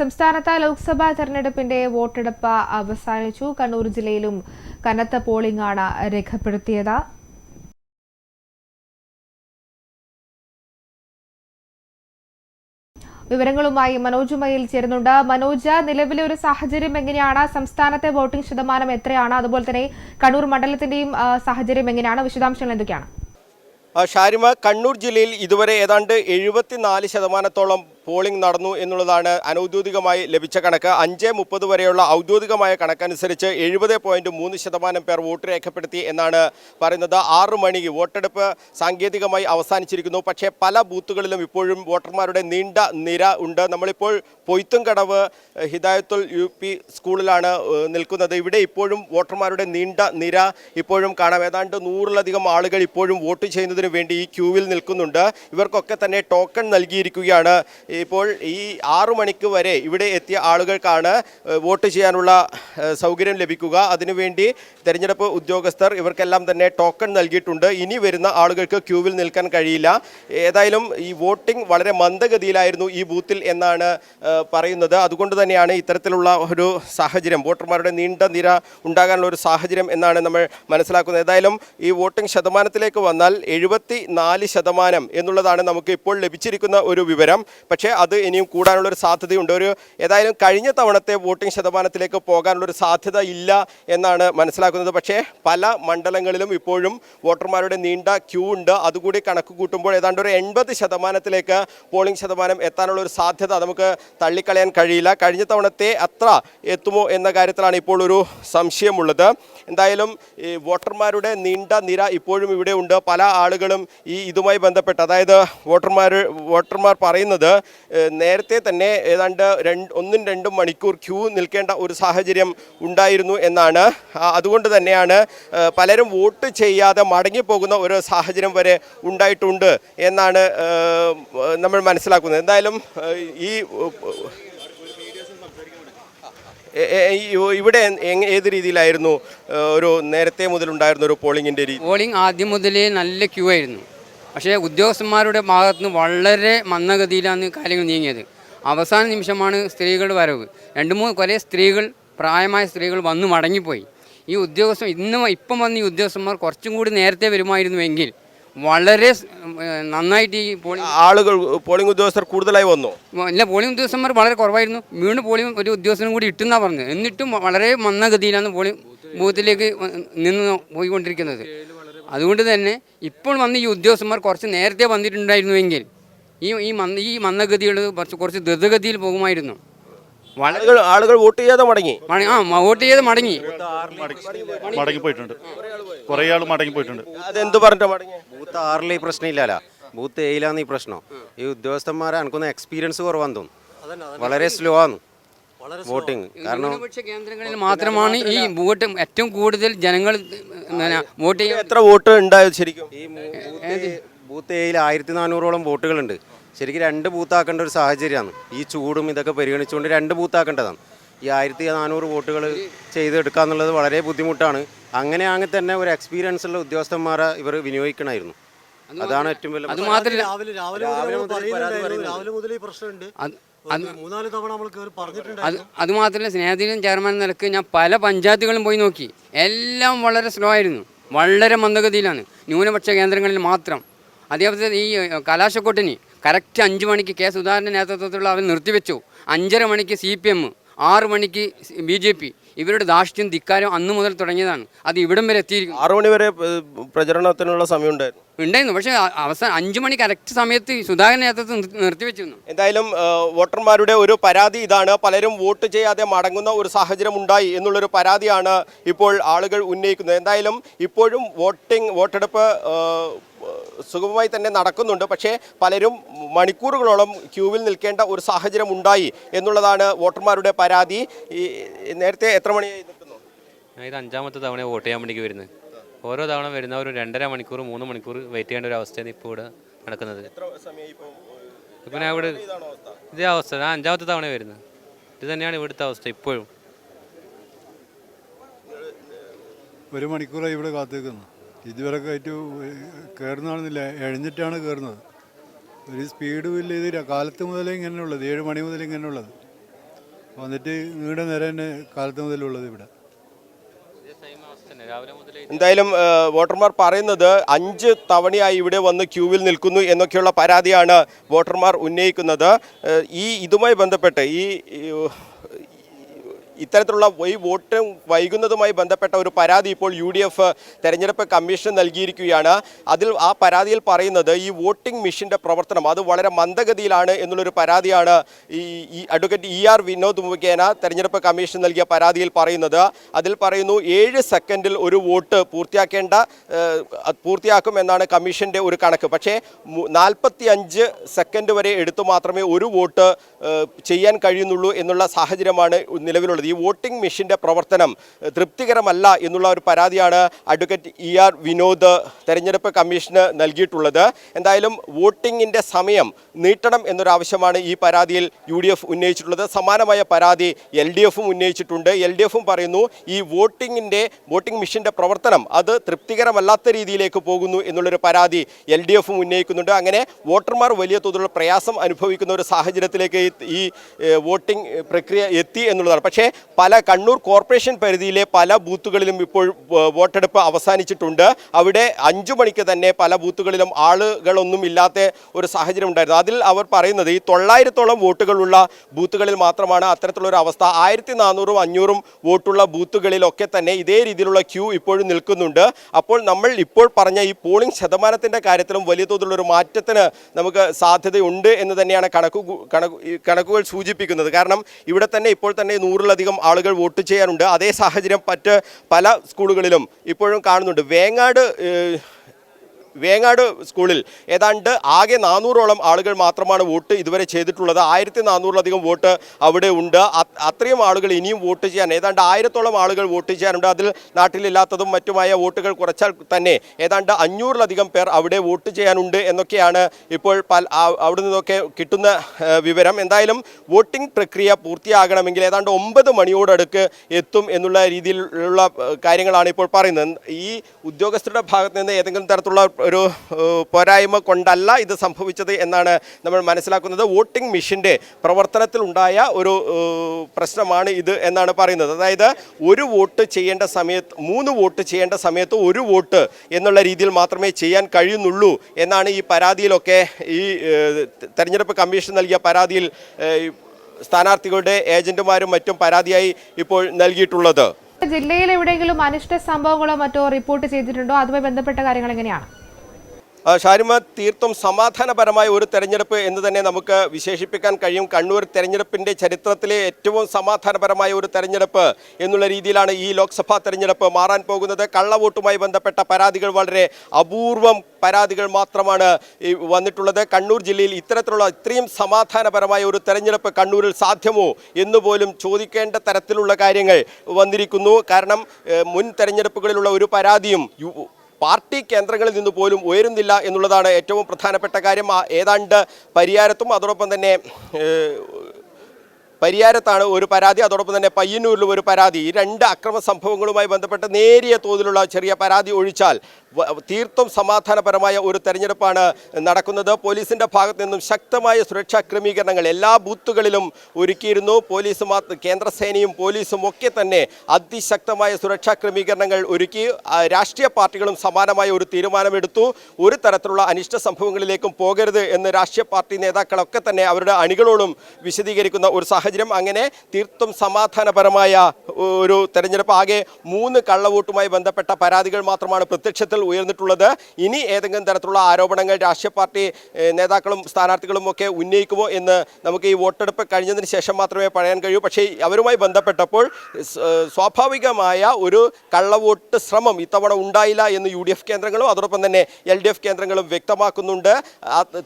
സംസ്ഥാനത്ത് ലോക്സഭാ തെരഞ്ഞെടുപ്പിന്റെ വോട്ടെടുപ്പ് അവസാനിച്ചു. കണ്ണൂർ ജില്ലയിലും കനത്ത പോളിംഗ് ആണ് രേഖപ്പെടുത്തിയത്. വിവരങ്ങളുമായി മനോജ് ചേരുന്നുണ്ട്. മനോജ് നിലവിലെ ഒരു സാഹചര്യം എങ്ങനെയാണ്? സംസ്ഥാനത്തെ വോട്ടിംഗ് ശതമാനം എത്രയാണ്? അതുപോലെ തന്നെ കണ്ണൂർ മണ്ഡലത്തിന്റെയും സാഹചര്യം എങ്ങനെയാണ്? വിശദാംശങ്ങൾ എന്തൊക്കെയാണ്? ഷാരിമ കണ്ണൂർ ജില്ലയിൽ ഇതുവരെ ഏതാണ്ട് എഴുപത്തിനാല് ശതമാനത്തോളം പോളിംഗ് നടന്നു എന്നുള്ളതാണ് അനൗദ്യോഗികമായി ലഭിച്ച കണക്ക്. അഞ്ച് മുപ്പത് വരെയുള്ള ഔദ്യോഗികമായ കണക്കനുസരിച്ച് എഴുപത് പോയിന്റ് മൂന്ന് ശതമാനം പേർ വോട്ട് രേഖപ്പെടുത്തി എന്നാണ് പറയുന്നത്. ആറ് മണിക്ക് വോട്ടെടുപ്പ് സാങ്കേതികമായി അവസാനിച്ചിരിക്കുന്നു. പക്ഷേ പല ബൂത്തുകളിലും ഇപ്പോഴും വോട്ടർമാരുടെ നീണ്ട നിര ഉണ്ട്. നമ്മളിപ്പോൾ പൊയ്ത്തുംകടവ് ഹിദായത്തുൽ യു പി സ്കൂളിലാണ് നിൽക്കുന്നത്. ഇവിടെ ഇപ്പോഴും വോട്ടർമാരുടെ നീണ്ട നിര ഇപ്പോഴും കാണാം. ഏതാണ്ട് നൂറിലധികം ആളുകൾ ഇപ്പോഴും വോട്ട് ചെയ്യുന്നതിന് വേണ്ടി ഈ ക്യൂവിൽ നിൽക്കുന്നുണ്ട്. ഇവർക്കൊക്കെ തന്നെ ടോക്കൺ നൽകിയിരിക്കുകയാണ് ഇപ്പോൾ ഈ ആറു മണിക്ക് വരെ ഇവിടെ എത്തിയ ആളുകൾക്കാണ് വോട്ട് ചെയ്യാനുള്ള സൗകര്യം ലഭിക്കുക. അതിനുവേണ്ടി തെരഞ്ഞെടുപ്പ് ഉദ്യോഗസ്ഥർ ഇവർക്കെല്ലാം തന്നെ ടോക്കൺ നൽകിയിട്ടുണ്ട്. ഇനി വരുന്ന ആളുകൾക്ക് ക്യൂവിൽ നിൽക്കാൻ കഴിയില്ല. ഏതായാലും ഈ വോട്ടിംഗ് വളരെ മന്ദഗതിയിലായിരുന്നു ഈ ബൂത്തിൽ എന്നാണ് പറയുന്നത്. അതുകൊണ്ട് തന്നെയാണ് ഇത്തരത്തിലുള്ള ഒരു സാഹചര്യം വോട്ടർമാരുടെ നീണ്ട നിര ഉണ്ടാകാനുള്ള ഒരു സാഹചര്യം എന്നാണ് നമ്മൾ മനസ്സിലാക്കുന്നത്. ഏതായാലും ഈ വോട്ടിംഗ് ശതമാനത്തിലേക്ക് വന്നാൽ എഴുപത്തി ശതമാനം എന്നുള്ളതാണ് നമുക്ക് ഇപ്പോൾ ലഭിച്ചിരിക്കുന്ന ഒരു വിവരം. പക്ഷേ അത് ഇനിയും കൂടാനുള്ളൊരു സാധ്യതയുണ്ട്. ഒരു ഏതായാലും കഴിഞ്ഞ തവണത്തെ വോട്ടിംഗ് ശതമാനത്തിലേക്ക് പോകാനുള്ളൊരു സാധ്യത ഇല്ല എന്നാണ് മനസ്സിലാക്കുന്നത്. പക്ഷേ പല മണ്ഡലങ്ങളിലും ഇപ്പോഴും വോട്ടർമാരുടെ നീണ്ട ക്യൂ ഉണ്ട്. അതുകൂടി കണക്ക് കൂട്ടുമ്പോൾ ഏതാണ്ട് ഒരു എൺപത് ശതമാനത്തിലേക്ക് പോളിംഗ് ശതമാനം എത്താനുള്ള ഒരു സാധ്യത നമുക്ക് തള്ളിക്കളയാൻ കഴിയില്ല. കഴിഞ്ഞ തവണത്തെ അത്ര എത്തുമോ എന്ന കാര്യത്തിലാണ് ഇപ്പോൾ ഒരു സംശയമുള്ളത്. എന്തായാലും ഈ വോട്ടർമാരുടെ നീണ്ട നിര ഇപ്പോഴും ഇവിടെ ഉണ്ട്. പല ആളുകളും ഈ ഇതുമായി ബന്ധപ്പെട്ട് അതായത് വോട്ടർമാർ വോട്ടർമാർ പറയുന്നത് നേരത്തെ തന്നെ ഏതാണ്ട് രണ്ട് ഒന്നും രണ്ടും മണിക്കൂർ ക്യൂ നിൽക്കേണ്ട ഒരു സാഹചര്യം ഉണ്ടായിരുന്നു എന്നാണ്. അതുകൊണ്ട് തന്നെയാണ് പലരും വോട്ട് ചെയ്യാതെ മടങ്ങിപ്പോകുന്ന ഒരു സാഹചര്യം വരെ ഉണ്ടായിട്ടുണ്ട് എന്നാണ് നമ്മൾ മനസ്സിലാക്കുന്നത്. എന്തായാലും ഈ ഇവിടെ ഏത് രീതിയിലായിരുന്നു ഒരു നേരത്തെ മുതൽ ഉണ്ടായിരുന്ന ഒരു പോളിംഗിന്റെ രീതി? പോളിംഗ് ആദ്യം മുതലേ നല്ല ക്യൂ ആയിരുന്നു. പക്ഷേ ഉദ്യോഗസ്ഥന്മാരുടെ ഭാഗത്ത് നിന്ന് വളരെ മന്ദഗതിയിലാണ് കാര്യങ്ങൾ നീങ്ങിയത്. അവസാന നിമിഷമാണ് സ്ത്രീകളുടെ വരവ്. രണ്ട് മൂന്ന് കുറേ സ്ത്രീകൾ പ്രായമായ സ്ത്രീകൾ വന്ന് മടങ്ങിപ്പോയി. ഈ ഉദ്യോഗസ്ഥ ഇന്ന് ഇപ്പം വന്ന ഈ ഉദ്യോഗസ്ഥന്മാർ കുറച്ചും കൂടി നേരത്തെ വരുമായിരുന്നുവെങ്കിൽ വളരെ നന്നായിട്ട് ഈ പോളിംഗ് ആളുകൾ പോളിംഗ് ഉദ്യോഗസ്ഥർ കൂടുതലായി വന്നു. ഇല്ല പോളിംഗ് ഉദ്യോഗസ്ഥന്മാർ വളരെ കുറവായിരുന്നു. വീണ്ടും പോളിംഗ് ഒരു ഉദ്യോഗസ്ഥനും കൂടി ഇട്ടെന്നാ പറഞ്ഞത്. എന്നിട്ടും വളരെ മന്ദഗതിയിലാണ് പോളിംഗ് ബൂത്തിലേക്ക് നിന്ന് പോയിക്കൊണ്ടിരിക്കുന്നത്. അതുകൊണ്ട് തന്നെ ഇപ്പോൾ വന്ന് ഈ ഉദ്യോഗസ്ഥന്മാർ കുറച്ച് നേരത്തെ വന്നിട്ടുണ്ടായിരുന്നുവെങ്കിൽ ഈ ഈ മന്ദ ഈ മന്ദഗതികൾ കുറച്ച് കുറച്ച് ദ്രുതഗതിയിൽ പോകുമായിരുന്നു. വളരെ ആളുകൾ ആളുകൾ വോട്ട് ചെയ്യാതെ മടങ്ങി. ആ വോട്ട് ചെയ്ത് മടങ്ങി. പോയിട്ടുണ്ട് കുറേ ആൾ അതെന്ത് പറഞ്ഞിട്ട് മടങ്ങി ബൂത്ത് ആറിൽ ഈ പ്രശ്നമില്ലല്ലോ. ബൂത്ത് ഏയിലാണ് ഈ പ്രശ്നം. ഈ ഉദ്യോഗസ്ഥന്മാരെ എനിക്കൊന്ന് എക്സ്പീരിയൻസ് കുറവാന്ന് തോന്നുന്നു. വളരെ സ്ലോ ആണ് വോട്ടിങ് കാരണം ന്യൂനപക്ഷ കേന്ദ്രങ്ങളിൽ മാത്രമാണ് ഈ വോട്ട് ഏറ്റവും കൂടുതൽ ജനങ്ങൾ വോട്ട് ചെയ്യാൻ എത്ര വോട്ട് ഉണ്ടായത് ശരിക്കും? ഈ ബൂത്ത് എയിൽ ഏയിൽ ആയിരത്തി നാനൂറോളം വോട്ടുകളുണ്ട്. ശരിക്കും രണ്ട് ബൂത്താക്കേണ്ട ഒരു സാഹചര്യമാണ്. ഈ ചൂടും ഇതൊക്കെ പരിഗണിച്ചുകൊണ്ട് രണ്ട് ബൂത്താക്കേണ്ടതാണ്. ഈ ആയിരത്തി നാനൂറ് വോട്ടുകൾ ചെയ്തെടുക്കുക എന്നുള്ളത് വളരെ ബുദ്ധിമുട്ടാണ്. അങ്ങനെ അങ്ങ് തന്നെ ഒരു എക്സ്പീരിയൻസ് ഉള്ള ഉദ്യോഗസ്ഥന്മാരെ ഇവർ വിനിയോഗിക്കണമായിരുന്നു. അതാണ് ഏറ്റവും വലിയ അത് മാത്രമല്ല. രാവിലെ രാവിലെ മുതൽ ഈ പ്രശ്നമുണ്ട്. നമ്മൾ പറഞ്ഞിട്ടുണ്ട് അത് മാത്രമല്ല സ്നേഹതീരം ചെയർമാൻ നിലയ്ക്ക് ഞാൻ പല പഞ്ചായത്തുകളും പോയി നോക്കി. എല്ലാം വളരെ സ്ലോ ആയിരുന്നു. വളരെ മന്ദഗതിയിലാണ്. ന്യൂനപക്ഷ കേന്ദ്രങ്ങളിൽ മാത്രം. അതേപോലെ ഈ കലാശക്കൊട്ടിന് കറക്റ്റ് അഞ്ച് മണിക്ക് കെ സുധാകരന്റെ നേതൃത്വത്തിലുള്ള അവർ നിർത്തിവെച്ചു. അഞ്ചര മണിക്ക് സി പി എം ആറ് മണിക്ക് ബി ജെ പി ഇവരുടെ ധാർഷ്ട്യം ധിക്കാരം അന്ന് മുതൽ തുടങ്ങിയതാണ്. അത് ഇവിടം വരെ എത്തിയിരിക്കും ആറു മണി വരെ പ്രചരണത്തിനുള്ള സമയം ഉണ്ടായിരുന്നു. ഉണ്ടായിരുന്നു. പക്ഷേ അവസാനം അഞ്ചു മണി കറക്റ്റ് സമയത്ത് സുധാകരൻ നേതൃത്വം നിർത്തി- നിർത്തിവെച്ചിരുന്നു. എന്തായാലും വോട്ടർമാരുടെ ഒരു പരാതി ഇതാണ്. പലരും വോട്ട് ചെയ്യാതെ മടങ്ങുന്ന ഒരു സാഹചര്യം ഉണ്ടായി എന്നുള്ളൊരു പരാതിയാണ് ഇപ്പോൾ ആളുകൾ ഉന്നയിക്കുന്നത്. എന്തായാലും ഇപ്പോഴും വോട്ടിംഗ് വോട്ടെടുപ്പ് സുഗമമായി തന്നെ നടക്കുന്നുണ്ട്. പക്ഷേ പലരും മണിക്കൂറുകളോളം ക്യൂവിൽ നിൽക്കേണ്ട ഒരു സാഹചര്യം ഉണ്ടായി എന്നുള്ളതാണ് വോട്ടർമാരുടെ പരാതി. ഈ നേരത്തെ എത്ര മണിയായി നിൽക്കുന്നു? ഞാൻ ഇത് അഞ്ചാമത്തെ തവണ വോട്ട് ചെയ്യാൻ വേണ്ടിക്ക് വരുന്നത്. ഓരോ തവണ വരുന്ന ഒരു രണ്ടര മണിക്കൂർ മൂന്ന് മണിക്കൂർ വെയിറ്റ് ചെയ്യേണ്ട ഒരു അവസ്ഥയാണ് ഇപ്പോൾ ഇവിടെ നടക്കുന്നത്. എത്ര സമയം ഇപ്പോൾ ഇപ്പം ഞാൻ ഇവിടെ ഇതേ അവസ്ഥ. ഞാൻ അഞ്ചാമത്തെ തവണ വരുന്നത്. ഇത് തന്നെയാണ് ഇവിടുത്തെ അവസ്ഥ ഇപ്പോഴും. ഒരു മണിക്കൂറായി ഇവിടെ കാത്തിരിക്കുന്നു. ഇതുവരെ കയറ്റു കയറുന്നതാണെന്നില്ല എഴുന്നിട്ടാണ് കയറുന്നത് ഒരു സ്പീഡും ഇല്ല ഇത് കാലത്ത് മുതലേ ഇങ്ങനെയുള്ളത്. ഏഴ് മണി മുതൽ ഇങ്ങനെയുള്ളത്. വന്നിട്ട് നീണ്ട നേരം തന്നെ കാലത്ത് മുതലുള്ളത് ഇവിടെ. എന്തായാലും വോട്ടർമാർ പറയുന്നത് അഞ്ച് തവണയായി ഇവിടെ വന്ന് ക്യൂവിൽ നിൽക്കുന്നു എന്നൊക്കെയുള്ള പരാതിയാണ് വോട്ടർമാർ ഉന്നയിക്കുന്നത്. ഈ ഇതുമായി ബന്ധപ്പെട്ട് ഈ, ഇത്തരത്തിലുള്ള ഈ വോട്ട് വൈകുന്നതുമായി ബന്ധപ്പെട്ട ഒരു പരാതി ഇപ്പോൾ യു ഡി എഫ് തെരഞ്ഞെടുപ്പ് കമ്മീഷൻ നൽകിയിരിക്കുകയാണ്. അതിൽ ആ പരാതിയിൽ പറയുന്നത് ഈ വോട്ടിംഗ് മെഷീന്റെ പ്രവർത്തനം അത് വളരെ മന്ദഗതിയിലാണ് എന്നുള്ളൊരു പരാതിയാണ് ഈ അഡ്വക്കേറ്റ് ഇ ആർ വിനോദ് മുഖേന തെരഞ്ഞെടുപ്പ് കമ്മീഷൻ നൽകിയ പരാതിയിൽ പറയുന്നത്. അതിൽ പറയുന്നു ഏഴ് സെക്കൻഡിൽ ഒരു വോട്ട് പൂർത്തിയാക്കേണ്ട പൂർത്തിയാക്കും എന്നാണ് കമ്മീഷന്റെ ഒരു കണക്ക്. പക്ഷേ നാൽപ്പത്തി അഞ്ച് സെക്കൻഡ് വരെ എടുത്തു മാത്രമേ ഒരു വോട്ട് ചെയ്യാൻ കഴിയുന്നുള്ളൂ എന്നുള്ള സാഹചര്യമാണ് നിലവിലുള്ളത്. ഈ വോട്ടിംഗ് മെഷീന്റെ പ്രവർത്തനം തൃപ്തികരമല്ല എന്നുള്ള ഒരു പരാതിയാണ് അഡ്വക്കേറ്റ് ഇ ആർ വിനോദ് തെരഞ്ഞെടുപ്പ് കമ്മീഷന് നൽകിയിട്ടുള്ളത്. എന്തായാലും വോട്ടിങ്ങിന്റെ സമയം നീട്ടണം എന്നൊരാവശ്യമാണ് ഈ പരാതിയിൽ യു ഡി എഫ് ഉന്നയിച്ചിട്ടുള്ളത്. സമാനമായ പരാതി എൽ ഡി എഫും ഉന്നയിച്ചിട്ടുണ്ട്. എൽ ഡി എഫും പറയുന്നു ഈ വോട്ടിങ്ങിന്റെ വോട്ടിംഗ് മെഷീന്റെ പ്രവർത്തനം അത് തൃപ്തികരമല്ലാത്ത രീതിയിലേക്ക് പോകുന്നു എന്നുള്ളൊരു പരാതി എൽ ഡി എഫും ഉന്നയിക്കുന്നുണ്ട്. അങ്ങനെ വോട്ടർമാർ വലിയ തോതിലുള്ള പ്രയാസം അനുഭവിക്കുന്ന ഒരു സാഹചര്യത്തിലേക്ക് ഈ- വോട്ടിംഗ് പ്രക്രിയ എത്തി എന്നുള്ളതാണ്. പക്ഷേ പല കണ്ണൂർ കോർപ്പറേഷൻ പരിധിയിലെ പല ബൂത്തുകളിലും ഇപ്പോൾ വോട്ടെടുപ്പ് അവസാനിച്ചിട്ടുണ്ട്. അവിടെ അഞ്ചു മണിക്ക് തന്നെ പല ബൂത്തുകളിലും ആളുകളൊന്നും ഇല്ലാത്ത ഒരു സാഹചര്യം ഉണ്ടായിരുന്നു. അതിൽ അവർ പറയുന്നത് ഈ തൊള്ളായിരത്തോളം വോട്ടുകളുള്ള ബൂത്തുകളിൽ മാത്രമാണ് അത്തരത്തിലുള്ള ഒരു അവസ്ഥ. ആയിരത്തി നാനൂറും അഞ്ഞൂറും വോട്ടുള്ള ബൂത്തുകളിലൊക്കെ തന്നെ ഇതേ രീതിയിലുള്ള ക്യൂ ഇപ്പോഴും നിൽക്കുന്നുണ്ട്. അപ്പോൾ നമ്മൾ ഇപ്പോൾ പറഞ്ഞ ഈ പോളിംഗ് ശതമാനത്തിന്റെ കാര്യത്തിലും വലിയ തോതിലുള്ളൊരു മാറ്റത്തിന് നമുക്ക് സാധ്യതയുണ്ട് എന്ന് തന്നെയാണ് കണക്കു കണക്കു കണക്കുകൾ സൂചിപ്പിക്കുന്നത്. കാരണം ഇവിടെ തന്നെ ഇപ്പോൾ തന്നെ നൂറിലധികം ആളുകൾ വോട്ട് ചെയ്യാനുണ്ട് അതേ സാഹചര്യം മറ്റ് പല സ്കൂളുകളിലും ഇപ്പോഴും കാണുന്നുണ്ട്. വേങ്ങാട് വേങ്ങാട് സ്കൂളിൽ. ഏതാണ്ട് ആകെ നാനൂറോളം ആളുകൾ മാത്രമാണ് വോട്ട് ഇതുവരെ ചെയ്തിട്ടുള്ളത്. ആയിരത്തി നാനൂറിലധികം വോട്ട് അവിടെ ഉണ്ട്. അത്രയും ആളുകൾ ഇനിയും വോട്ട് ചെയ്യാൻ ഏതാണ്ട് ആയിരത്തോളം ആളുകൾ വോട്ട് ചെയ്യാനുണ്ട്. അതിൽ നാട്ടിലില്ലാത്തതും മറ്റുമായ വോട്ടുകൾ കുറച്ചാൽ തന്നെ ഏതാണ്ട് അഞ്ഞൂറിലധികം പേർ അവിടെ വോട്ട് ചെയ്യാനുണ്ട് എന്നൊക്കെയാണ് ഇപ്പോൾ അവിടെ നിന്നൊക്കെ കിട്ടുന്ന വിവരം. എന്തായാലും വോട്ടിംഗ് പ്രക്രിയ പൂർത്തിയാകണമെങ്കിൽ ഏതാണ്ട് ഒമ്പത് മണിയോടടുക്ക് എത്തും എന്നുള്ള രീതിയിലുള്ള കാര്യങ്ങളാണ് ഇപ്പോൾ പറയുന്നത്. ഈ ഉദ്യോഗസ്ഥരുടെ ഭാഗത്ത് നിന്ന് ഏതെങ്കിലും തരത്തിലുള്ള ഒരു പോരായ്മ കൊണ്ടല്ല ഇത് സംഭവിച്ചത് എന്നാണ് നമ്മൾ മനസ്സിലാക്കുന്നത്. വോട്ടിംഗ് മെഷീന്റെ പ്രവർത്തനത്തിലുണ്ടായ ഒരു പ്രശ്നമാണ് ഇത് എന്നാണ് പറയുന്നത്. അതായത് ഒരു വോട്ട് ചെയ്യേണ്ട സമയത്ത് മൂന്ന് വോട്ട് ചെയ്യേണ്ട സമയത്ത് ഒരു വോട്ട് എന്നുള്ള രീതിയിൽ മാത്രമേ ചെയ്യാൻ കഴിയുന്നുള്ളൂ എന്നാണ് ഈ പരാതിയിലൊക്കെ ഈ തെരഞ്ഞെടുപ്പ് കമ്മീഷൻ നൽകിയ പരാതിയിൽ സ്ഥാനാർത്ഥികളുടെ ഏജന്റുമാരും മറ്റും പരാതിയായി ഇപ്പോൾ നൽകിയിട്ടുള്ളത്. ജില്ലയിൽ എവിടെയെങ്കിലും അനിഷ്ട സംഭവങ്ങളോ മറ്റോ റിപ്പോർട്ട് ചെയ്തിട്ടുണ്ടോ? അതുമായി ബന്ധപ്പെട്ട കാര്യങ്ങൾ എങ്ങനെയാണ്? ഷാരിമ തീർത്തും സമാധാനപരമായ ഒരു തെരഞ്ഞെടുപ്പ് എന്ന് തന്നെ നമുക്ക് വിശേഷിപ്പിക്കാൻ കഴിയും. കണ്ണൂർ തെരഞ്ഞെടുപ്പിന്റെ ചരിത്രത്തിലെ ഏറ്റവും സമാധാനപരമായ ഒരു തെരഞ്ഞെടുപ്പ് എന്നുള്ള രീതിയിലാണ് ഈ ലോക്സഭാ തെരഞ്ഞെടുപ്പ് മാറാൻ പോകുന്നത്. കള്ളവോട്ടുമായി ബന്ധപ്പെട്ട പരാതികൾ വളരെ അപൂർവം പരാതികൾ മാത്രമാണ് വന്നിട്ടുള്ളത്. കണ്ണൂർ ജില്ലയിൽ ഇത്തരത്തിലുള്ള ഇത്രയും സമാധാനപരമായ ഒരു തെരഞ്ഞെടുപ്പ് കണ്ണൂരിൽ സാധ്യമോ എന്ന് പോലും ചോദിക്കേണ്ട തരത്തിലുള്ള കാര്യങ്ങൾ വന്നിരിക്കുന്നു. കാരണം മുൻ തെരഞ്ഞെടുപ്പുകളിലുള്ള ഒരു പരാതിയും പാർട്ടി കേന്ദ്രങ്ങളിൽ നിന്ന് പോലും ഉയരുന്നില്ല എന്നുള്ളതാണ് ഏറ്റവും പ്രധാനപ്പെട്ട കാര്യം. ഏതാണ്ട് പരിയാരത്തും അതോടൊപ്പം തന്നെ പരിയാരത്താണ് ഒരു പരാതി അതോടൊപ്പം തന്നെ പയ്യന്നൂരിലും ഒരു പരാതി. ഈ രണ്ട് അക്രമ സംഭവങ്ങളുമായി ബന്ധപ്പെട്ട് നേരിയ തോതിലുള്ള ചെറിയ പരാതി ഒഴിച്ചാൽ തീർത്തും സമാധാനപരമായ ഒരു തെരഞ്ഞെടുപ്പാണ് നടക്കുന്നത്. പോലീസിന്റെ ഭാഗത്ത് നിന്നും ശക്തമായ സുരക്ഷാ ക്രമീകരണങ്ങൾ എല്ലാ ബൂത്തുകളിലും ഒരുക്കിയിരുന്നു. പോലീസ് കേന്ദ്രസേനയും പോലീസും ഒക്കെ തന്നെ അതിശക്തമായ സുരക്ഷാ ക്രമീകരണങ്ങൾ ഒരുക്കി രാഷ്ട്രീയ പാർട്ടികളും സമാനമായ ഒരു തീരുമാനമെടുത്തു. ഒരു തരത്തിലുള്ള അനിഷ്ട സംഭവങ്ങളിലേക്കും പോകരുത് എന്ന് രാഷ്ട്രീയ പാർട്ടി നേതാക്കളൊക്കെ തന്നെ അവരുടെ അണികളോടും വിശദീകരിക്കുന്ന ഒരു സാഹചര്യം. അങ്ങനെ തീർത്തും സമാധാനപരമായ ഒരു തെരഞ്ഞെടുപ്പ്. ആകെ മൂന്ന് കള്ളവോട്ടുമായി ബന്ധപ്പെട്ട പരാതികൾ മാത്രമാണ് പ്രത്യക്ഷത്തിൽ ഉയർന്നിട്ടുള്ളത്. ഇനി ഏതെങ്കിലും തരത്തിലുള്ള ആരോപണങ്ങൾ രാഷ്ട്രീയ പാർട്ടി നേതാക്കളും സ്ഥാനാർത്ഥികളും ഒക്കെ ഉന്നയിക്കുമോ എന്ന് നമുക്ക് ഈ വോട്ടെടുപ്പ് കഴിഞ്ഞതിന് ശേഷം മാത്രമേ പറയാൻ കഴിയൂ. പക്ഷേ അവരുമായി ബന്ധപ്പെട്ടപ്പോൾ സ്വാഭാവികമായ ഒരു കള്ളവോട്ട് ശ്രമം ഇത്തവണ ഉണ്ടായില്ല എന്ന് യു ഡി എഫ് കേന്ദ്രങ്ങളും അതോടൊപ്പം തന്നെ എൽ ഡി എഫ് കേന്ദ്രങ്ങളും വ്യക്തമാക്കുന്നുണ്ട്.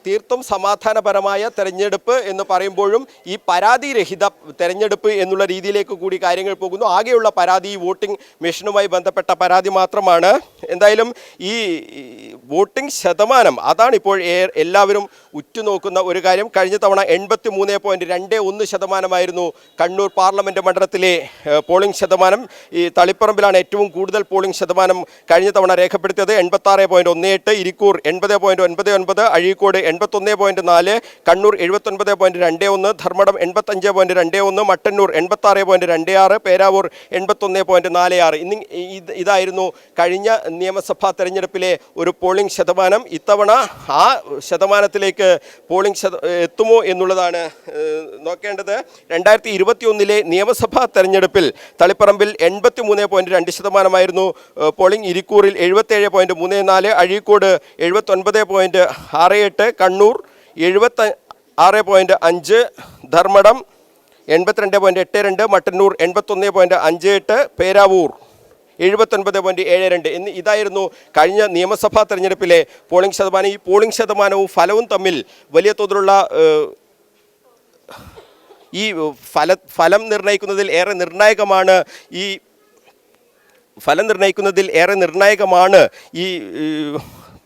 തീർത്തും സമാധാനപരമായ തെരഞ്ഞെടുപ്പ് എന്ന് പറയുമ്പോഴും ഈ പരാതിരഹിത തെരഞ്ഞെടുപ്പ് എന്നുള്ള രീതിയിലേക്ക് കൂടി കാര്യങ്ങൾ പോകുന്നു. ആകെയുള്ള പരാതി വോട്ടിംഗ് മെഷീനുമായി ബന്ധപ്പെട്ട പരാതി മാത്രമാണ്. എന്തായാലും ഈ വോട്ടിംഗ് ശതമാനം അതാണ് ഇപ്പോൾ എല്ലാവരും ഉറ്റുനോക്കുന്ന ഒരു കാര്യം. കഴിഞ്ഞ തവണ എൺപത്തി മൂന്ന് പോയിന്റ് രണ്ട് ഒന്ന് ശതമാനമായിരുന്നു കണ്ണൂർ പാർലമെന്റ് മണ്ഡലത്തിലെ പോളിംഗ് ശതമാനം. ഈ തളിപ്പറമ്പിലാണ് ഏറ്റവും കൂടുതൽ പോളിംഗ് ശതമാനം കഴിഞ്ഞ തവണ രേഖപ്പെടുത്തിയത്. എൺപത്താറ് പോയിന്റ് ഒന്ന് എട്ട് ഇരിക്കൂർ എൺപത് പോയിന്റ് ഒൻപത് ഒൻപത് അഴീക്കോട് എൺപത്തൊന്ന് പോയിന്റ് നാല് കണ്ണൂർ എഴുപത്തൊൻപത് പോയിന്റ് രണ്ട് ഒന്ന് ധർമ്മടം എൺപത്തഞ്ച് പോയിന്റ് രണ്ട് ഒന്ന് മട്ടന്നൂർ എൺപത്താറ് പോയിന്റ് രണ്ട് ആറ് പേരാവൂർ എൺപത്തൊന്ന് പോയിന്റ് നാല് ആറ്. ഇന്ന് ഇതായിരുന്നു കഴിഞ്ഞ നിയമസഭാ തെരഞ്ഞെടുപ്പിലെ ഒരു പോളിംഗ് ശതമാനം ഇത്തവണ ആ ശതമാനത്തിലേക്ക് പോളിംഗ് ശത എത്തുമോ എന്നുള്ളതാണ് നോക്കേണ്ടത്. രണ്ടായിരത്തി ഇരുപത്തി ഒന്നിലെ നിയമസഭാ തെരഞ്ഞെടുപ്പിൽ തളിപ്പറമ്പിൽ എൺപത്തി മൂന്ന് പോയിന്റ് രണ്ട് ശതമാനമായിരുന്നു. പോളിംഗ് ഇരിക്കൂറിൽ എഴുപത്തേഴ് പോയിന്റ് മൂന്ന് നാല് അഴീക്കോട് എഴുപത്തൊൻപത് പോയിന്റ് ആറ് എട്ട് കണ്ണൂർ എഴുപത്തി ആറ് പോയിന്റ് അഞ്ച് ധർമ്മടം എൺപത്തിരണ്ട് പോയിന്റ് എട്ട് രണ്ട് മട്ടന്നൂർ എൺപത്തൊന്ന് പോയിന്റ് അഞ്ച് എട്ട് പേരാവൂർ. എഴുപത്തൊൻപത് പോയിന്റ് ഏഴ് രണ്ട്. എന്ന് ഇതായിരുന്നു കഴിഞ്ഞ നിയമസഭാ തെരഞ്ഞെടുപ്പിലെ പോളിംഗ് ശതമാനം. ഈ പോളിംഗ് ശതമാനവും ഫലവും തമ്മിൽ വലിയ തോതിലുള്ള ഈ ഫല ഫലം നിർണയിക്കുന്നതിൽ ഏറെ നിർണായകമാണ് ഈ ഫലം നിർണയിക്കുന്നതിൽ ഏറെ നിർണായകമാണ് ഈ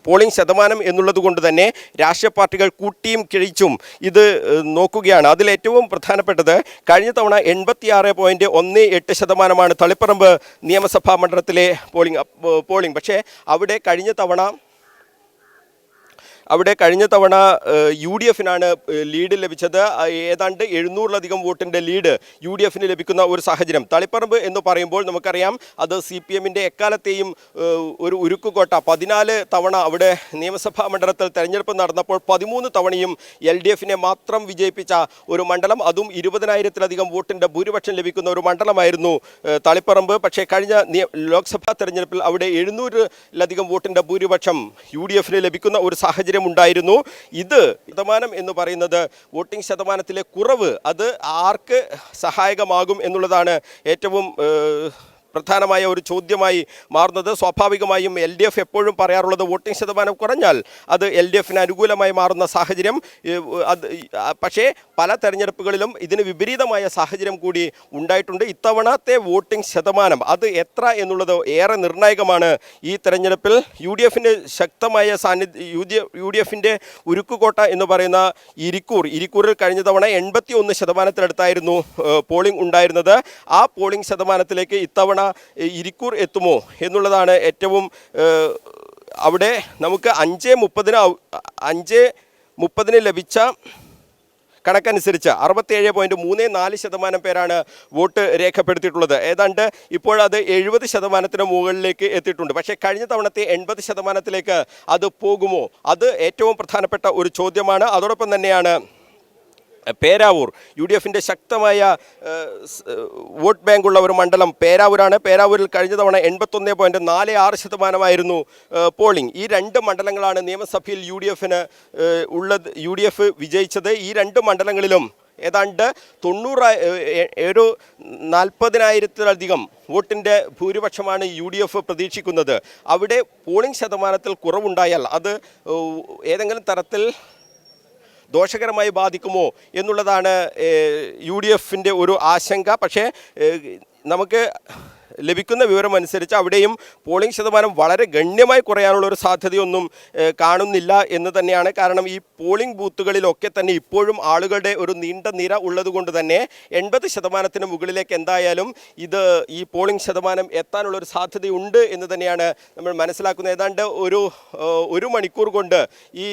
പോളിംഗ് ശതമാനം എന്നുള്ളത് കൊണ്ട് തന്നെ രാഷ്ട്രീയ പാർട്ടികൾ കൂട്ടിയും കിഴിച്ചും ഇത് നോക്കുകയാണ്. അതിൽ ഏറ്റവും പ്രധാനപ്പെട്ടത് കഴിഞ്ഞ തവണ എൺപത്തിയാറ് പോയിന്റ് ഒന്ന് എട്ട് ശതമാനമാണ് തളിപ്പറമ്പ് നിയമസഭാ മണ്ഡലത്തിലെ പോളിംഗ് പോളിംഗ്. പക്ഷേ അവിടെ കഴിഞ്ഞ തവണ അവിടെ കഴിഞ്ഞ തവണ യു ഡി എഫിനാണ് ലീഡ് ലഭിച്ചത്. ഏതാണ്ട് എഴുന്നൂറിലധികം വോട്ടിന്റെ ലീഡ് യു ഡി എഫിന് ലഭിക്കുന്ന ഒരു സാഹചര്യം. തളിപ്പറമ്പ് എന്ന് പറയുമ്പോൾ നമുക്കറിയാം അത് സി പി എമ്മിന്റെ എക്കാലത്തെയും ഒരു ഉരുക്കുകോട്ട. പതിനാല് തവണ അവിടെ നിയമസഭാ മണ്ഡലത്തിൽ തെരഞ്ഞെടുപ്പ് നടന്നപ്പോൾ പതിമൂന്ന് തവണയും എൽ ഡി എഫിനെ മാത്രം വിജയിപ്പിച്ച ഒരു മണ്ഡലം. അതും ഇരുപതിനായിരത്തിലധികം വോട്ടിന്റെ ഭൂരിപക്ഷം ലഭിക്കുന്ന ഒരു മണ്ഡലമായിരുന്നു തളിപ്പറമ്പ്. പക്ഷേ കഴിഞ്ഞ ലോക്സഭാ തെരഞ്ഞെടുപ്പിൽ അവിടെ എഴുന്നൂറിലധികം വോട്ടിന്റെ ഭൂരിപക്ഷം യു ഡി എഫിന് ലഭിക്കുന്ന ഒരു സാഹചര്യം ഉണ്ടായിരുന്നു ഇത് ശതമാനം എന്ന് പറയുന്നത് വോട്ടിംഗ് ശതമാനത്തിലെ കുറവ്. അത് ആർക്ക് സഹായകമാകും എന്നുള്ളതാണ് ഏറ്റവും പ്രധാനമായ ഒരു ചോദ്യമായി മാറുന്നത്. സ്വാഭാവികമായും എൽ ഡി എഫ് എപ്പോഴും പറയാറുള്ളത് വോട്ടിംഗ് ശതമാനം കുറഞ്ഞാൽ അത് എൽ ഡി എഫിന് അനുകൂലമായി മാറുന്ന സാഹചര്യം. അത് പക്ഷേ പല തെരഞ്ഞെടുപ്പുകളിലും ഇതിന് വിപരീതമായ സാഹചര്യം കൂടി ഉണ്ടായിട്ടുണ്ട്. ഇത്തവണത്തെ വോട്ടിംഗ് ശതമാനം അത് എത്ര എന്നുള്ളത് ഏറെ നിർണായകമാണ് ഈ തെരഞ്ഞെടുപ്പിൽ. യു ഡി എഫിന്റെ ശക്തമായ സാന്നിധ്യ യു ഡി യു ഡി എഫിന്റെ ഉരുക്കുകോട്ട എന്ന് പറയുന്ന ഇരിക്കൂർ. ഇരിക്കൂറിൽ കഴിഞ്ഞ തവണ എൺപത്തി ഒന്ന് ശതമാനത്തിനടുത്തായിരുന്നു പോളിംഗ് ഉണ്ടായിരുന്നത്. ആ പോളിംഗ് ശതമാനത്തിലേക്ക് ഇത്തവണ ഏഹ്, ഇരിക്കൂർ എത്തുമോ എന്നുള്ളതാണ് ഏറ്റവും അവിടെ നമുക്ക് അഞ്ച് മുപ്പതിന് അഞ്ച് മുപ്പതിന് ലഭിച്ച കണക്കനുസരിച്ച് അറുപത്തേഴ് പോയിന്റ് മൂന്ന് നാല് ശതമാനം പേരാണ് വോട്ട് രേഖപ്പെടുത്തിയിട്ടുള്ളത്. ഏതാണ്ട് ഇപ്പോഴത് എഴുപത് ശതമാനത്തിന് മുകളിലേക്ക് എത്തിയിട്ടുണ്ട്. പക്ഷേ കഴിഞ്ഞ തവണത്തെ എൺപത് ശതമാനത്തിലേക്ക് അത് പോകുമോ? അത് ഏറ്റവും പ്രധാനപ്പെട്ട ഒരു ചോദ്യമാണ്. അതോടൊപ്പം തന്നെയാണ് പേരാവൂർ യു ഡി എഫിന്റെ ശക്തമായ വോട്ട് ബാങ്കുള്ള ഒരു മണ്ഡലം പേരാവൂരാണ്. പേരാവൂരിൽ കഴിഞ്ഞ തവണ എൺപത്തൊന്ന് പോയിന്റ് നാല് ആറ് ശതമാനമായിരുന്നു പോളിംഗ്. ഈ രണ്ട് മണ്ഡലങ്ങളാണ് നിയമസഭയിൽ യു ഡി എഫിന് ഉള്ളത് യു ഡി എഫ് വിജയിച്ചത്. ഈ രണ്ട് മണ്ഡലങ്ങളിലും ഏതാണ്ട് തൊണ്ണൂറ് ഒരു നാൽപ്പതിനായിരത്തിലധികം വോട്ടിന്റെ ഭൂരിപക്ഷമാണ് യു ഡി എഫ് പ്രതീക്ഷിക്കുന്നത്. അവിടെ പോളിംഗ് ശതമാനത്തിൽ കുറവുണ്ടായാൽ അത് ഏതെങ്കിലും തരത്തിൽ ദോഷകരമായി ബാധിക്കുമോ എന്നുള്ളതാണ് യു ഡി എഫിന്റെ ഒരു ആശങ്ക. പക്ഷേ നമുക്ക് ലഭിക്കുന്ന വിവരം അനുസരിച്ച് അവിടെയും പോളിംഗ് ശതമാനം വളരെ ഗണ്യമായി കുറയാനുള്ള ഒരു സാധ്യതയൊന്നും കാണുന്നില്ല എന്ന് തന്നെയാണ്. കാരണം ഈ പോളിംഗ് ബൂത്തുകളിലൊക്കെ തന്നെ ഇപ്പോഴും ആളുകളുടെ ഒരു നീണ്ട നിര ഉള്ളതുകൊണ്ട് തന്നെ എൺപത് ശതമാനത്തിന് മുകളിലേക്ക് എന്തായാലും ഇത് ഈ പോളിംഗ് ശതമാനം എത്താനുള്ള ഒരു സാധ്യതയുണ്ട് എന്ന് തന്നെയാണ് നമ്മൾ മനസ്സിലാക്കുന്നത്. ഏതാണ്ട് ഒരു ഒരു മണിക്കൂർ കൊണ്ട് ഈ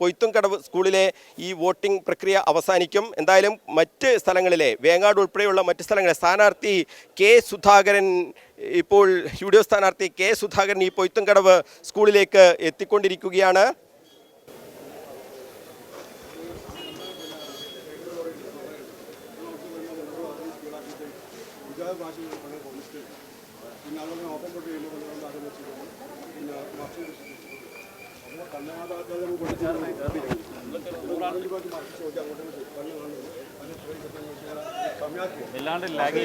പൊയ്ത്തുംകടവ് സ്കൂളിലെ ഈ വോട്ടിംഗ് പ്രക്രിയ അവസാനിക്കും. എന്തായാലും മറ്റ് സ്ഥലങ്ങളിലെ വേങ്ങാട് ഉൾപ്പെടെയുള്ള മറ്റ് സ്ഥലങ്ങളിലെ സ്ഥാനാർത്ഥി കെ സുധാകരൻ സുധാകരൻ ഇപ്പോൾ യു ഡി എഫ് സ്ഥാനാർത്ഥി കെ സുധാകരൻ ഈ പൊയ്ത്തുംകടവ് സ്കൂളിലേക്ക് എത്തിക്കൊണ്ടിരിക്കുകയാണ്. വല്ലാണ്ട് ലാഗി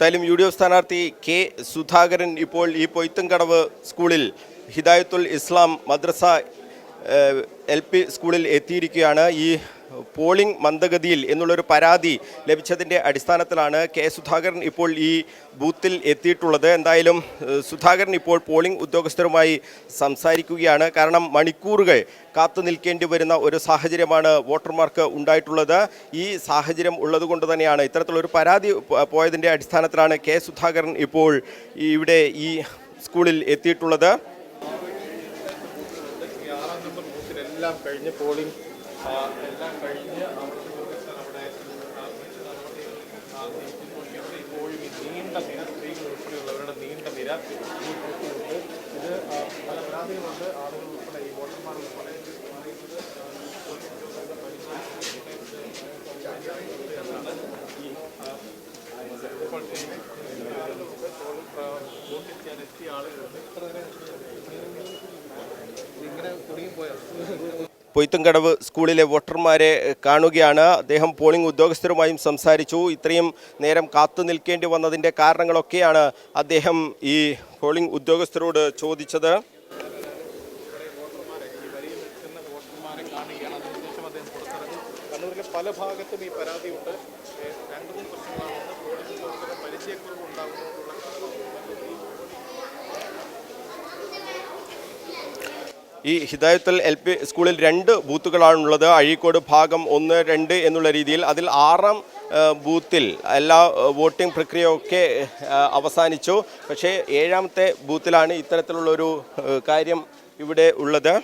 എന്തായാലും യു ഡി എഫ് സ്ഥാനാർത്ഥി കെ സുധാകരൻ ഇപ്പോൾ ഈ പൊയ്ത്തുംകടവ് സ്കൂളിൽ ഹിദായത്തുൽ ഇസ്ലാം മദ്രസ എൽ പി സ്കൂളിൽ എത്തിയിരിക്കുകയാണ്. ഈ പോളിംഗ് മന്ദഗതിയിൽ എന്നുള്ളൊരു പരാതി ലഭിച്ചതിന്റെ അടിസ്ഥാനത്തിലാണ് കെ സുധാകരൻ ഇപ്പോൾ ഈ ബൂത്തിൽ എത്തിയിട്ടുള്ളത്. എന്തായാലും സുധാകരൻ ഇപ്പോൾ പോളിംഗ് ഉദ്യോഗസ്ഥരുമായി സംസാരിക്കുകയാണ്. കാരണം മണിക്കൂറുകൾ കാത്തു നിൽക്കേണ്ടി വരുന്ന ഒരു സാഹചര്യമാണ് വോട്ടർമാർക്ക് ഉണ്ടായിട്ടുള്ളത്. ഈ സാഹചര്യം ഉള്ളതുകൊണ്ട് തന്നെയാണ് ഇത്തരത്തിലൊരു പരാതി പോയതിന്റെ അടിസ്ഥാനത്തിലാണ് കെ സുധാകരൻ ഇപ്പോൾ ഇവിടെ ഈ സ്കൂളിൽ എത്തിയിട്ടുള്ളത്. എല്ലാം കഴിഞ്ഞ് പോളിംഗ് എല്ലാം കഴിഞ്ഞ് നീണ്ട നിര സ്ത്രീകൾ ഉൾപ്പെടെയുള്ളവരുടെ നീണ്ട നിര ഈ ബൂത്തിലുണ്ട് ഇത് പല പരാതികളുണ്ട്. ആളുകൾ ഉൾപ്പെടെ ഈ വോട്ടർമാർ ഉൾപ്പെടെ പൊയ്ത്തുംകടവ് സ്കൂളിലെ വോട്ടർമാരെ കാണുകയാണ്. അദ്ദേഹം പോളിംഗ് ഉദ്യോഗസ്ഥരുമായും സംസാരിച്ചു. ഇത്രയും നേരം കാത്തു നിൽക്കേണ്ടി വന്നതിന്റെ കാരണങ്ങളൊക്കെയാണ് അദ്ദേഹം ഈ പോളിംഗ് ഉദ്യോഗസ്ഥരോട് ചോദിച്ചത്. പല ഭാഗത്തും ഈ പരാതിയുണ്ട്. രണ്ട് മൂന്ന് പ്രശ്നങ്ങളാണ് പരിചയക്കുറവ് ഉണ്ടാകുന്നതുകൊണ്ടുള്ള ഈ ഹിദായത്തുൽ എൽ പി സ്കൂളിൽ രണ്ട് ബൂത്തുകളാണുള്ളത്. അഴീക്കോട് ഭാഗം ഒന്ന് രണ്ട് എന്നുള്ള രീതിയിൽ അതിൽ ആറാം ബൂത്തിൽ എല്ലാ വോട്ടിംഗ് പ്രക്രിയയൊക്കെ അവസാനിച്ചു. പക്ഷേ ഏഴാമത്തെ ബൂത്തിലാണ് ഇത്തരത്തിലുള്ളൊരു കാര്യം ഇവിടെ ഉള്ളത്.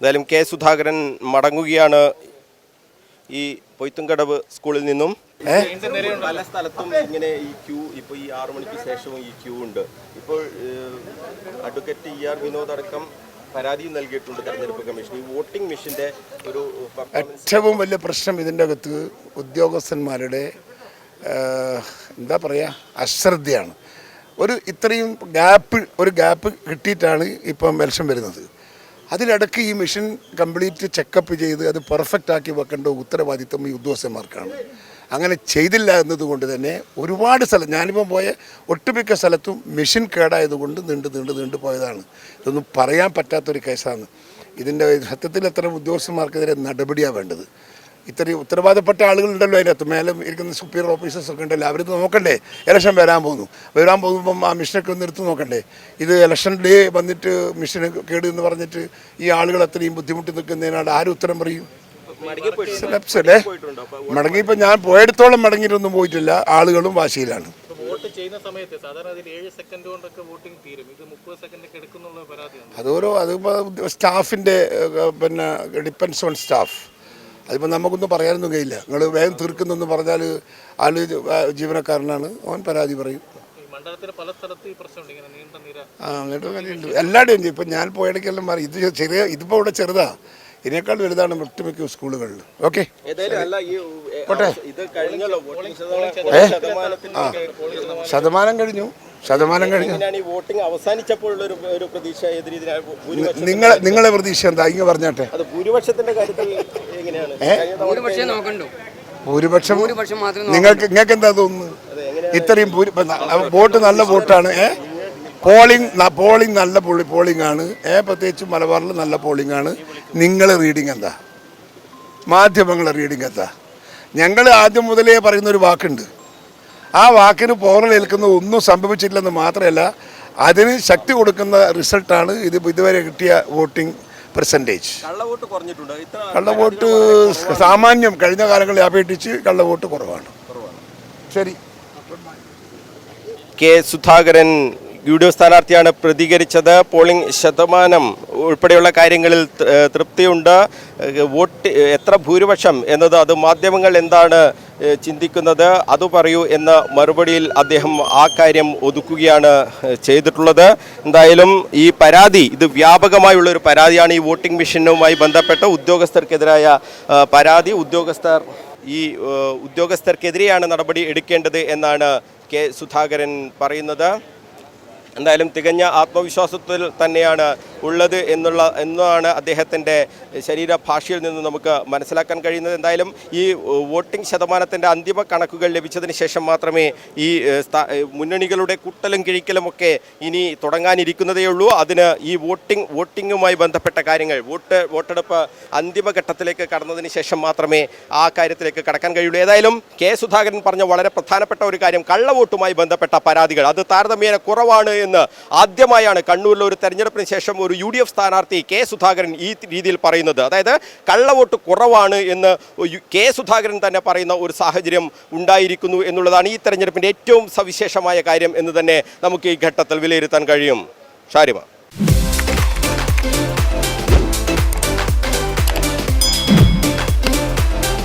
എന്തായാലും കെ സുധാകരൻ മടങ്ങുകയാണ് ഈ പൊയ്ത്തുംകടവ് സ്കൂളിൽ നിന്നും. പല സ്ഥലത്തും ഇങ്ങനെ ഈ ക്യൂ ഇപ്പോൾ ഈ ആറു മണിക്ക് ശേഷവും ഈ ക്യൂ ഉണ്ട്. ഇപ്പോൾ അഡ്വക്കേറ്റ് ഇ ആർ വിനോദ് അടക്കം പരാതിയും നൽകിയിട്ടുണ്ട് തെരഞ്ഞെടുപ്പ് കമ്മീഷൻ. ഈ വോട്ടിംഗ് മെഷീന്റെ ഒരു ഏറ്റവും വലിയ പ്രശ്നം ഇതിന്റെ അകത്ത് ഉദ്യോഗസ്ഥന്മാരുടെ എന്താ പറയുക അശ്രദ്ധയാണ്. ഒരു ഇത്രയും ഗ്യാപ്പ് ഒരു ഗ്യാപ്പ് കിട്ടിയിട്ടാണ് ഇപ്പം ഇലക്ഷൻ വരുന്നത്. അതിലിടയ്ക്ക് ഈ മെഷീൻ കംപ്ലീറ്റ് ചെക്കപ്പ് ചെയ്ത് അത് പെർഫെക്റ്റ് ആക്കി വെക്കേണ്ട ഉത്തരവാദിത്വം ഈ ഉദ്യോഗസ്ഥന്മാർക്കാണ്. അങ്ങനെ ചെയ്തില്ല എന്നതുകൊണ്ട് തന്നെ ഒരുപാട് സ്ഥലം ഞാനിപ്പം പോയ ഒട്ടുമിക്ക സ്ഥലത്തും മെഷീൻ കേടായതുകൊണ്ട് നീണ്ട് നീണ്ട് നീണ്ട് പോയതാണ്. ഇതൊന്നും പറയാൻ പറ്റാത്തൊരു കേസാണ്. ഇതിന്റെ സത്യത്തിൽ എത്ര ഉദ്യോഗസ്ഥന്മാർക്കെതിരെ നടപടിയാണ് വേണ്ടത്? ഇത്രയും ഉത്തരവാദപ്പെട്ട ആളുകളുണ്ടല്ലോ അതിനകത്ത്. മേലെ ഇരിക്കുന്ന സുപ്പീരിയർ ഓഫീസേഴ്സ് ഒക്കെ ഉണ്ടല്ലോ. അവരിത് നോക്കണ്ടേ? ഇലക്ഷൻ വരാൻ പോകുന്നു. വരാൻ പോകുമ്പം ആ മിഷനൊക്കെ ഒന്ന് എടുത്ത് നോക്കണ്ടേ? ഇത് ഇലക്ഷൻ ഡേ വന്നിട്ട് മിഷൻ കേട് എന്ന് പറഞ്ഞിട്ട് ഈ ആളുകൾ അത്രയും ബുദ്ധിമുട്ടി നിൽക്കുന്നതിനാണ് ആരും ഉത്തരം പറയും? അല്ലേ അല്ലേ ഇപ്പം ഞാൻ പോയെടുത്തോളം മടങ്ങിയിട്ടൊന്നും പോയിട്ടില്ല. ആളുകളും വാശിയിലാണ്. വോട്ട് ചെയ്യുന്ന സമയത്ത് സാധാരണ അതിൽ ഏഴ് സെക്കൻഡ് കൊണ്ടൊക്കെ വോട്ടിംഗ് തീരും. ഇത് മുപ്പത് സെക്കൻഡ് ഒക്കെ എടുക്കുന്നുള്ള പരാതിയാണ് അതോരോ അത് സ്റ്റാഫിന്റെ പിന്നെ ഡിപ്പെൻസ് ഓൺ സ്റ്റാഫ് അതിപ്പോൾ നമുക്കൊന്നും പറയാനൊന്നും കഴിയില്ല. നിങ്ങൾ വേഗം തീർക്കുന്നെന്ന് പറഞ്ഞാൽ ആൾ ജീവനക്കാരനാണ്. അവൻ പരാതി പറയും. ഈ മണ്ഡലത്തിൽ പല സ്ഥലത്ത് ഈ പ്രശ്നമുണ്ട്. നീണ്ട നിര. ആ അങ്ങോട്ട് കാര്യമുണ്ട് എല്ലാവരുടെയും ഇപ്പം ഞാൻ പോയിടയ്ക്കെല്ലാം മാറി ഇത് ചെറിയ ഇതിപ്പോൾ ഇവിടെ ചെറുതാ. ഇതിനേക്കാൾ വലുതാണ് ഒട്ടുമിക്ക സ്കൂളുകളിൽ. ഓക്കെ? ശതമാനം ശതമാനം കഴിഞ്ഞു. ശതമാനം കഴിഞ്ഞു. വോട്ടിംഗ് അവസാനിച്ചപ്പോഴുള്ള ഒരു പ്രതീക്ഷ നിങ്ങൾ നിങ്ങളെ നിങ്ങളെ പ്രതീക്ഷ എന്താ? ഇങ്ങനെ പറഞ്ഞാട്ടെ. ഭൂരിപക്ഷത്തിന്റെ കാര്യത്തിൽ എങ്ങനെയാണ്? ഭൂരിപക്ഷം നിങ്ങൾക്ക് നിങ്ങൾക്ക് എന്താ തോന്നുന്നു? ഇത്രയും വോട്ട് നല്ല വോട്ടാണ് ഏ? പോളിംഗ് പോളിംഗ് നല്ല പോളി പോളിംഗ് ആണ് ഏ? പ്രത്യേകിച്ച് മലബാറിൽ നല്ല പോളിംഗ് ആണ് നിങ്ങളെ റീഡിംഗ് എന്താ? മാധ്യമങ്ങളെ റീഡിംഗ് എന്താ? ഞങ്ങൾ ആദ്യം മുതലേ പറയുന്ന ഒരു വാക്കുണ്ട്. ആ വാക്കിന് പോറലേൽക്കുന്ന ഒന്നും സംഭവിച്ചിട്ടില്ലെന്ന് മാത്രമല്ല അതിന് ശക്തി കൊടുക്കുന്ന റിസൾട്ടാണ് ഇത് ഇതുവരെ കിട്ടിയ വോട്ടിംഗ് പെർസെന്റേജ്. കള്ളവോട്ട് കുറഞ്ഞിട്ടുണ്ട്. ഇത്ര കള്ളവോട്ട് സാമാന്യം കഴിഞ്ഞ കാലങ്ങളെ അപേക്ഷിച്ച് കള്ളവോട്ട് കുറവാണ്. ശരി. K Sudhakaran U D F സ്ഥാനാർത്ഥിയാണ് പ്രതികരിച്ചത്. പോളിംഗ് ശതമാനം ഉൾപ്പെടെയുള്ള കാര്യങ്ങളിൽ തൃപ്തിയുണ്ട്. വോട്ട് എത്ര ഭൂരിപക്ഷം എന്നത് അത് മാധ്യമങ്ങൾ എന്താണ് ചിന്തിക്കുന്നത് അത് പറയൂ എന്ന മറുപടിയിൽ അദ്ദേഹം ആ കാര്യം ഒതുക്കുകയാണ് ചെയ്തിട്ടുള്ളത്. എന്തായാലും ഈ പരാതി ഇത് വ്യാപകമായുള്ള ഒരു പരാതിയാണ് ഈ വോട്ടിംഗ് മെഷീനുമായി ബന്ധപ്പെട്ട ഉദ്യോഗസ്ഥർക്കെതിരായ പരാതി. ഉദ്യോഗസ്ഥർ ഈ ഉദ്യോഗസ്ഥർക്കെതിരെയാണ് നടപടി എടുക്കേണ്ടത് എന്നാണ് കെ സുധാകരൻ പറയുന്നത്. എന്തായാലും തികഞ്ഞ ആത്മവിശ്വാസത്തിൽ തന്നെയാണ് ഉള്ളത് എന്നുള്ള എന്നാണ് അദ്ദേഹത്തിന്റെ ശരീരഭാഷയിൽ നിന്ന് നമുക്ക് മനസ്സിലാക്കാൻ കഴിയുന്നത്. എന്തായാലും ഈ വോട്ടിംഗ് ശതമാനത്തിന്റെ അന്തിമ കണക്കുകൾ ലഭിച്ചതിന് ശേഷം മാത്രമേ ഈ മുന്നണികളുടെ കുട്ടലും കിഴിക്കലുമൊക്കെ ഇനി തുടങ്ങാനിരിക്കുന്നതേ ഉള്ളൂ. അതിന് ഈ വോട്ടിംഗ് വോട്ടിങ്ങുമായി ബന്ധപ്പെട്ട കാര്യങ്ങൾ വോട്ട് വോട്ടെടുപ്പ് അന്തിമഘട്ടത്തിലേക്ക് കടന്നതിന് ശേഷം മാത്രമേ ആ കാര്യത്തിലേക്ക് കടക്കാൻ കഴിയുള്ളൂ. ഏതായാലും കെ സുധാകരൻ പറഞ്ഞ വളരെ പ്രധാനപ്പെട്ട ഒരു കാര്യം കള്ളവോട്ടുമായി ബന്ധപ്പെട്ട പരാതികൾ. അത് താരതമ്യേന കുറവാണ് എന്ന് ആദ്യമായാണ് കണ്ണൂരിലെ ഒരു തെരഞ്ഞെടുപ്പിന് ശേഷം ഒരു യു ഡി എഫ് സ്ഥാനാർത്ഥി കെ സുധാകരൻ ഈ രീതിയിൽ പറയുന്നത്. അതായത് കള്ളവോട്ട് കുറവാണ് എന്ന് കെ സുധാകരൻ തന്നെ പറയുന്ന ഒരു സാഹചര്യം ഉണ്ടായിരിക്കുന്നു എന്നുള്ളതാണ് ഈ തെരഞ്ഞെടുപ്പിന്റെ ഏറ്റവും സവിശേഷമായ കാര്യം എന്ന് തന്നെ നമുക്ക് ഈ ഘട്ടത്തിൽ വിലയിരുത്താൻ കഴിയും. ഷാരിമ.